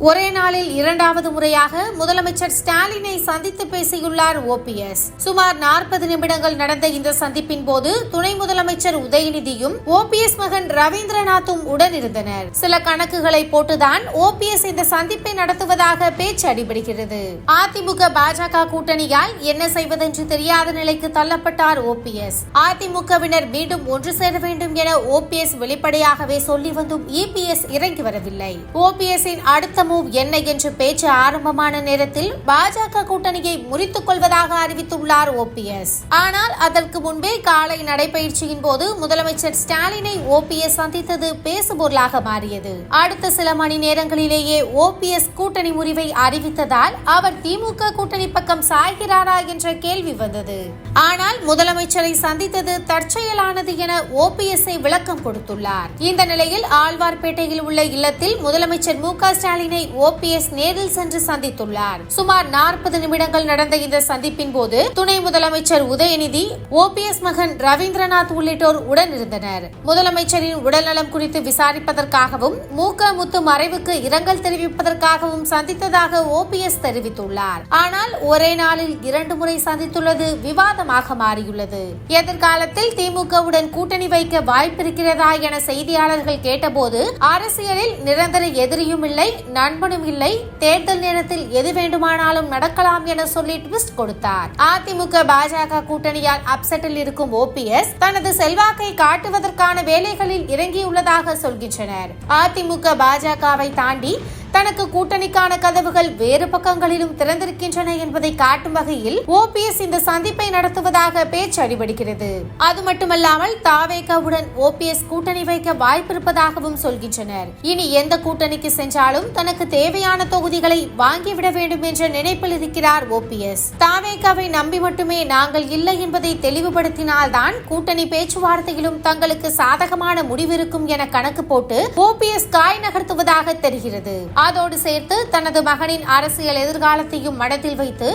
ஒரே நாளில் இரண்டாவது முறையாக முதலமைச்சர் ஸ்டாலினை சந்தித்து பேசியுள்ளார் ஓபிஎஸ் சுமார் நாற்பது நிமிடங்கள் நடந்த இந்த சந்திப்பின் போது துணை முதலமைச்சர் உதயநிதியும் ஓபிஎஸ் மகன் ரவீந்திரநாத்தும் உடனிருந்தனர். சில கணக்குகளை போட்டுதான் ஓபிஎஸ் இந்த சந்திப்பை நடத்துவதாக பேச்சு அடிபடுகிறது. அதிமுக பாஜக கூட்டணியால் என்ன செய்வதென்று தெரியாத நிலைக்கு தள்ளப்பட்டார் ஓபிஎஸ் அதிமுகவினர் மீண்டும் ஒன்று சேர வேண்டும் என ஓபிஎஸ் வெளிப்படையாகவே சொல்லி வந்தும் இபிஎஸ் இறங்கி வரவில்லை. ஓபிஎஸ்ஸின் அடுத்த மூவ் என்ன என்று பேச்சு ஆரம்பமான நேரத்தில் பாஜக கூட்டணியை முறித்துக் கொள்வதாக அறிவித்துள்ளார் ஓபிஎஸ் ஆனால் அதற்கு முன்பே காலை நடைபயிற்சியின் போது முதலமைச்சர் ஸ்டாலினை ஓபிஎஸ் சந்தித்தது பேசுபொருளாக மாறியது. அடுத்த சில மணி நேரங்களிலேயே ஓபிஎஸ் கூட்டணி முறிவை அறிவித்ததால் அவர் திமுக கூட்டணி பக்கம் சாய்கிறாரா என்ற கேள்வி வந்தது. ஆனால் முதலமைச்சரை சந்தித்தது தற்செயலானது என ஓபிஎஸ்ஐ விளக்கம் கொடுத்துள்ளார். இந்த நிலையில் ஆழ்வார்பேட்டையில் உள்ள இல்லத்தில் முதலமைச்சர் மு க ஸ்டாலினை ஓபிஎஸ் நேரில் சென்று சந்தித்துள்ளார். சுமார் நாற்பது நிமிடங்கள் நடந்த இந்த சந்திப்பின் போது துணை முதலமைச்சர் உதயநிதி ஓபிஎஸ் மகன் ரவீந்திரநாத் உள்ளிட்டோர் உடன் இருந்தனர் முதலமைச்சரின் உடல்நலம் குறித்து விசாரிப்பதற்காகவும் மு க முத்து மறைவுக்கு இரங்கல் தெரிவிப்பதற்காகவும் சந்தித்ததாக ஓபிஎஸ் தெரிவித்துள்ளார். ஆனால் ஒரே நாளில் இரண்டு முறை சந்தித்துள்ளது விவாதமாக மாறியுள்ளது. எதிர்காலத்தில் திமுகவுடன் கூட்டணி வைக்க வாய்ப்பிருக்கிறதா என செய்தியாளர்கள் கேட்டபோது அரசியலில் நிரந்தர எதிரியும் இல்லை நண்பனும் இல்லை தேர்தல் நேரத்தில் எது வேண்டுமானாலும் நடக்கலாம் என சொல்லி ட்விஸ்ட் கொடுத்தார். அதிமுக பாஜக கூட்டணியால் அப்செட்டில் இருக்கும் ஓபிஎஸ் தனது செல்வாக்கை காட்டுவதற்கான வேலைகளில் இறங்கியுள்ளதாக சொல்கின்றனர். அதிமுக பாஜகவை தாண்டி தனக்கு கூட்டணிக்கான கதவுகள் வேறு பக்கங்களிலும் திறந்திருக்கின்றன என்பதை காட்டும் வகையில் ஓபிஎஸ் இந்த சந்திப்பை நடத்துவதாக பேச்சு அடிபடுகிறது. அது மட்டுமல்லாமல் தாவேகாவுடன் ஓபிஎஸ் கூட்டணி வைக்க வாய்ப்பிருப்பதாகவும் சொல்கின்றனர். இனி எந்த கூட்டணிக்கு சென்றாலும் தனக்கு தேவையான தொகுதிகளை வாங்கிவிட வேண்டும் என்ற நினைப்பில் இருக்கிறார் ஓபிஎஸ் தாவேகாவை நம்பி மட்டுமே நாங்கள் இல்லை என்பதை தெளிவுபடுத்தினால்தான் கூட்டணி பேச்சுவார்த்தையிலும் தங்களுக்கு சாதகமான முடிவிருக்கும் என கணக்கு போட்டு ஓபிஎஸ் காய் நகர்த்துவதாக தெரிகிறது. அதோடு சேர்த்து தனது மகனின் அரசியல் எதிர்காலத்தையும் மனத்தில் வைத்து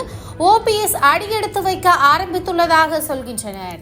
ஓபிஎஸ் அடியெடுத்து வைக்க ஆரம்பித்துள்ளதாக சொல்கின்றனர்.